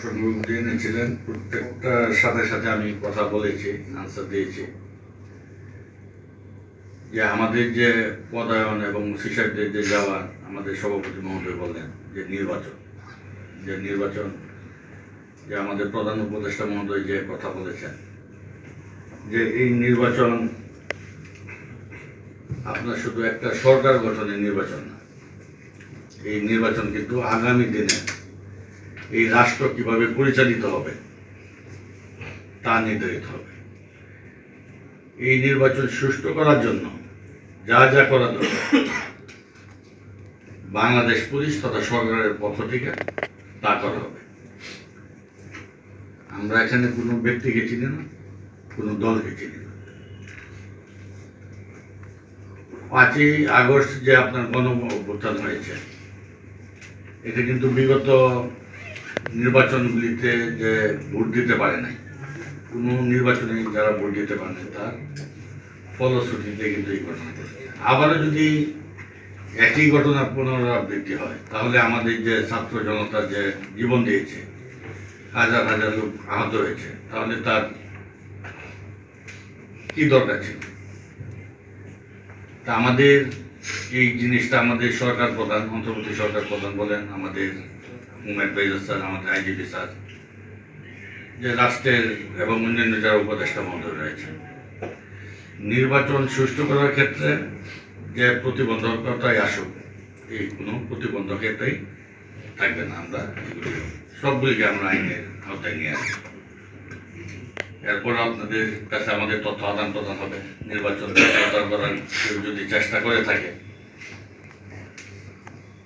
প্রসঙ্গগুলি এনেছিলেন প্রত্যেকটার সাথে সাথে আমি কথা বলেছি আনসার দিয়েছি। যে আমাদের যে পদায়ন এবং শিশারদের যে যাওয়া আমাদের সভাপতি মহোদয় বললেন, যে নির্বাচন যে নির্বাচন, যে আমাদের প্রধান উপদেষ্টা মহোদয় যে কথা বলেছেন, যে এই নির্বাচন আপনার শুধু একটা সরকার গঠনের নির্বাচন না, এই নির্বাচন কিন্তু আগামী দিনে এই রাষ্ট্র কীভাবে পরিচালিত হবে, তা নির্ধারিত হবে। এই নির্বাচন সুষ্ঠু করার জন্য যা যা করা দরকার, বাংলাদেশ পুলিশ তথা সরকারের পক্ষ থেকে তা করা হবে। আমরা এখানে কোনো ব্যক্তিকে চিনি না, কোনো দলকে চিনি না। পাঁচই আগস্ট যে আপনার গণ অভ্যুত্থান হয়েছে, এটা কিন্তু বিগত নির্বাচনগুলিতে যে ভোট দিতে পারে নাই, কোনো নির্বাচনে যারা ভোট দিতে পারে নাই, তার ফলশ্রুতিতে কিন্তু এই ঘটনা আবারও যদি একই ঘটনার পুনরাবৃত্তি হয়, তাহলে আমাদের যে ছাত্র জনতা যে জীবন দিয়েছে, হাজার হাজার লোক আহত হয়েছে, তাহলে তার কি দরকার ছিল? তা আমাদের এই জিনিসটা আমাদের সরকার প্রধান, অন্তর্বর্তী সরকার প্রধান বলেন, আমাদের হোম অ্যাডভাইজার স্যার, আমাদের আইজিপি স্যার, যে রাষ্ট্রের এবং অন্যান্য যারা উপদেষ্টা মহোদয় রয়েছে নির্বাচন সুষ্ঠু করার ক্ষেত্রে যে প্রতিবন্ধকতাই আসুক, এই কোনো প্রতিবন্ধকতাই থাকবে না। আমরা সবগুলিকে আমরা আইনের আওতায় নিয়ে আসি এরপর আপনাদের কাছে আমাদের তথ্য আদান প্রদান হবে। নির্বাচন যদি চেষ্টা করে থাকে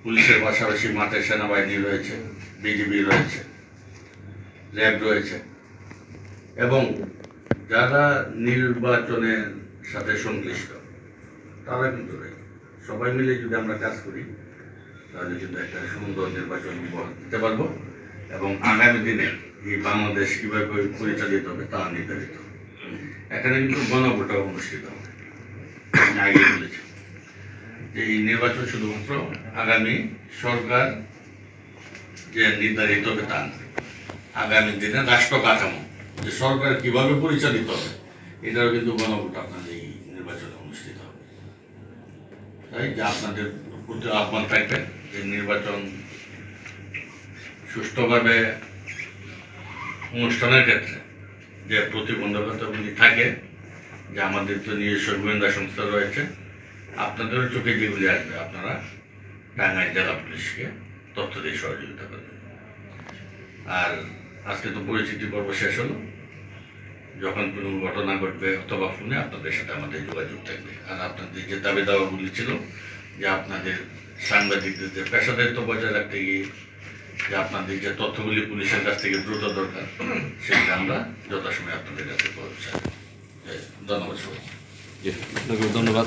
পুলিশের পাশাপাশি মাঠে সেনাবাহিনী রয়েছে বিজিবি রয়েছে, র্যাব রয়েছে। এবং যারা নির্বাচনের সাথে সংশ্লিষ্ট, তারা কিন্তু রয়েছে। সবাই মিলে যদি আমরা কাজ করি, তাহলে কিন্তু একটা সুন্দর নির্বাচন দিতে পারব এবং আগামী দিনে এই বাংলাদেশ কীভাবে পরিচালিত হবে তা নির্ধারিত। এখানে কিন্তু গণভোটও অনুষ্ঠিত হবে। আগে বলেছি। যে এই নির্বাচন শুধুমাত্র আগামী সরকার যে নির্ধারিত হবে তা আগামী দিনে রাষ্ট্র কাঠামো, যে সরকার কীভাবে পরিচালিত হবে, এটাও কিন্তু গণভোট আপনাদের এই নির্বাচনে অনুষ্ঠিত হবে। তাই যে আপনাদের প্রতি আহ্বান থাকবে যে নির্বাচন সুষ্ঠুভাবে অনুষ্ঠানের ক্ষেত্রে যে প্রতিবন্ধকতাগুলি থাকে, যে আমাদের তো নিজস্ব গোয়েন্দা সংস্থা রয়েছে আপনাদেরও চোখে যে যেগুলি আসবে আপনারা টাঙ্গাইল জেলা পুলিশকে তথ্য দিয়ে সহযোগিতা করবেন। আর আজকে তো পরিচিতি পর্ব শেষ হলো। যখন কোনো ঘটনা ঘটবে অথবা ফোনে আপনাদের সাথে আমাদের যোগাযোগ থাকবে। আর আপনাদের যে দাবি দাওয়াগুলি ছিল, যে আপনাদের সাংবাদিকদের যে পেশাদারিত্ব বজায় রাখতে গিয়ে, যে আপনাদের যে তথ্যগুলি পুলিশের কাছ থেকে দ্রুত দরকার সেটা আমরা যথাসময়ে আপনাদের কাছে পৌঁছাই। ধন্যবাদ সবাই ধন্যবাদ।